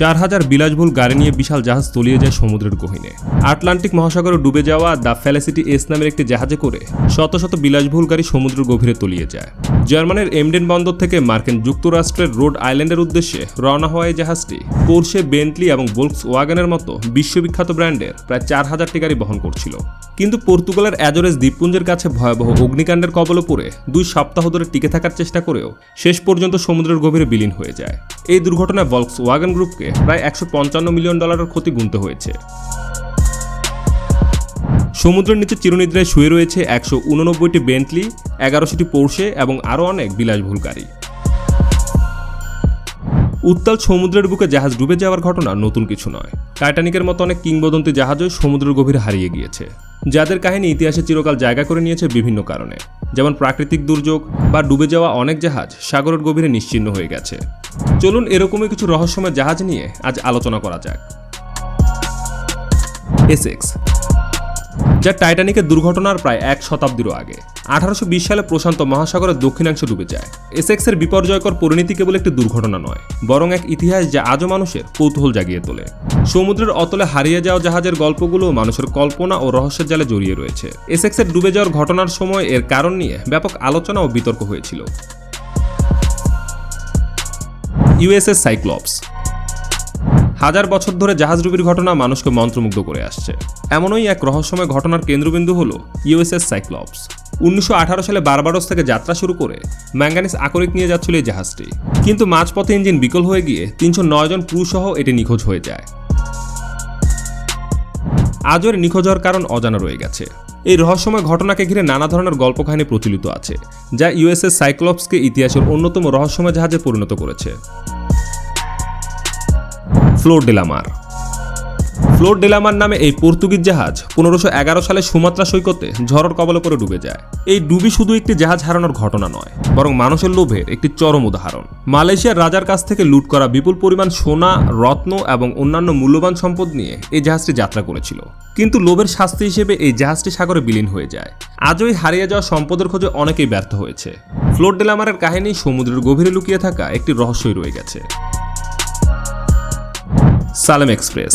চার হাজার বিলাসবহুল গাড়ি নিয়ে বিশাল জাহাজ তলিয়ে যায় সমুদ্রের গহীনে। আটলান্টিক মহাসাগরে ডুবে যাওয়া দ্য ফ্যালাসিটি এস নামের একটি জাহাজে করে শত শত বিলাসবহুল গাড়ি সমুদ্রের গভীরে তলিয়ে যায়। জার্মানির এমডেন বন্দর থেকে মার্কিন যুক্তরাষ্ট্রের রোড আইল্যান্ডের উদ্দেশ্যে রওনা হওয়া এই জাহাজটি পোর্শে, বেন্টলি এবং বোলক্স ওয়াগনের মতো বিশ্ববিখ্যাত ব্র্যান্ডের প্রায় চার হাজারটি গাড়ি বহন করছিল। কিন্তু পর্তুগালের অ্যাজোরেস দ্বীপপুঞ্জের কাছে ভয়াবহ অগ্নিকাণ্ডের কবলে পড়ে দুই সপ্তাহ ধরে টিকে থাকার চেষ্টা করেও শেষ পর্যন্ত সমুদ্রের গভীরে বিলীন হয়ে যায়। এই দুর্ঘটনায় ভলক্স ওয়াগন গ্রুপকে প্রায় একশো পঞ্চান্ন মিলিয়ন ডলারের ক্ষতি গুনতে হয়েছে। সমুদ্রের নিচে চিরনিদ্রায় শুয়ে রয়েছে একশো উননব্বইটি বেন্টলি এগারোশোটি পোর্শে এবং আরও অনেক বিলাসবহুল গাড়ি। উত্তাল সমুদ্রের বুকে জাহাজ ডুবে যাওয়ার ঘটনা নতুন কিছু নয়। টাইটানিকের মতো অনেক কিংবদন্তি জাহাজও সমুদ্রের গভীরে হারিয়ে গিয়েছে, যাদের কাহিনী ইতিহাসে চিরকাল জায়গা করে নিয়েছে বিভিন্ন কারণে। যেমন প্রাকৃতিক দুর্যোগ বা ডুবে যাওয়া অনেক জাহাজ সাগরের গভীরে নিশ্চিহ্ন হয়ে গেছে। চলুন এরকমই কিছু রহস্যময় জাহাজ নিয়ে আজ আলোচনা করা যাক। এসেক্স যা টাইটানিকের দুর্ঘটনার প্রায় এক শতাব্দীরও আগে। আঠারোশো বিশ সালে প্রশান্ত মহাসাগরের দক্ষিণাংশে ডুবে যায়। এসেক্সের বিপর্যয়কর পরিণতি কেবল একটি দুর্ঘটনা নয়, বরং এক ইতিহাস যা আজও মানুষের কৌতূহল জাগিয়ে তোলে। সমুদ্রের অতলে হারিয়ে যাওয়া জাহাজের গল্পগুলো মানুষের কল্পনা ও রহস্যের জালে জড়িয়ে রয়েছে। এসেক্সের ডুবে যাওয়ার ঘটনার সময় এর কারণ নিয়ে ব্যাপক আলোচনা ও বিতর্ক হয়েছিল। ইউএসএস সাইক্লপস হাজার বছর ধরে জাহাজডুবির ঘটনা মানুষকে মন্ত্রমুগ্ধ করে আসছে। এমনই এক রহস্যময় ঘটনার কেন্দ্রবিন্দু হল ইউএসএস সাইক্লপস। উনিশশো আঠারো সালে বারবারস থেকে যাত্রা শুরু করে ম্যাঙ্গানিস আকরিক নিয়ে যাচ্ছিল এই জাহাজটি। কিন্তু মাঝপথে ইঞ্জিন বিকল হয়ে গিয়ে তিনশো নয় জন ক্রু সহ এটি নিখোঁজ হয়ে যায়। আজও এর নিখোঁজ হওয়ার কারণ অজানা রয়ে গেছে। এই রহস্যময় ঘটনাকে ঘিরে নানা ধরনের গল্প কাহিনী প্রচলিত আছে, যা ইউএসএস সাইক্লপসকে ইতিহাসের অন্যতম রহস্যময় জাহাজে পরিণত করেছে। ফ্লোর ডেলামার। ফ্লোর ডেলামার নামে এই পর্তুগিজ জাহাজ পনেরোশো এগারো সালে সুমাত্রা সৈকতে ঝড়ের কবলে পরে ডুবে যায়। এই ডুবি শুধু একটি জাহাজ হারানোর ঘটনা নয়, বরং মানুষের লোভের একটি চরম উদাহরণ। মালয়েশিয়ার রাজার কাছ থেকে লুট করা বিপুল পরিমাণ সোনা, রত্ন এবং অন্যান্য মূল্যবান সম্পদ নিয়ে এই জাহাজটি যাত্রা করেছিল। কিন্তু লোভের শাস্তি হিসেবে এই জাহাজটি সাগরে বিলীন হয়ে যায়। আজও এই হারিয়ে যাওয়া সম্পদের খোঁজে অনেকেই ব্যর্থ হয়েছে। ফ্লোর ডেলামারের কাহিনী সমুদ্রের গভীরে লুকিয়ে থাকা একটি রহস্যই রয়ে গেছে। Salem express.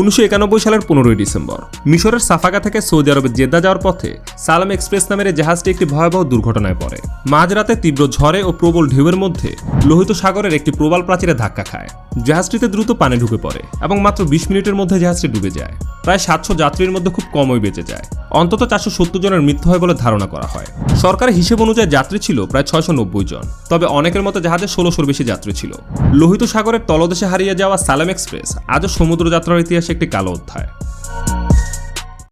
উনিশশো একানব্বই সালের পনেরোই ডিসেম্বর। মিশরের সাফাগা থেকে সৌদি আরবের জেদ্দা যাওয়ার পথে সালাম এক্সপ্রেস নামের এই জাহাজটি একটি ভয়াবহ দুর্ঘটনায় পড়ে। মাঝরাতে তীব্র ঝড়ে ও প্রবল ঢেউয়ের মধ্যে লোহিত সাগরের একটি প্রবাল প্রাচীরে ধাক্কা খায়। জাহাজটিতে দ্রুত পানি ঢুকে পড়ে এবং মাত্র বিশ মিনিটের মধ্যে জাহাজটি ডুবে যায়। প্রায় সাতশো যাত্রীর মধ্যে খুব কমই বেঁচে যায়। অন্তত চারশো সত্তর জনের মৃত্যু হয় বলে ধারণা করা হয়। সরকারের হিসেব অনুযায়ী যাত্রী ছিল প্রায় ছয়শো নব্বই জন। তবে অনেকের মতো জাহাজে ষোলোশোর বেশি যাত্রী ছিল। লোহিত সাগরের তলদেশে হারিয়ে যাওয়া সালাম এক্সপ্রেস আজও সমুদ্র যাত্রার ইতিহাসে একটি কালো অধ্যায়।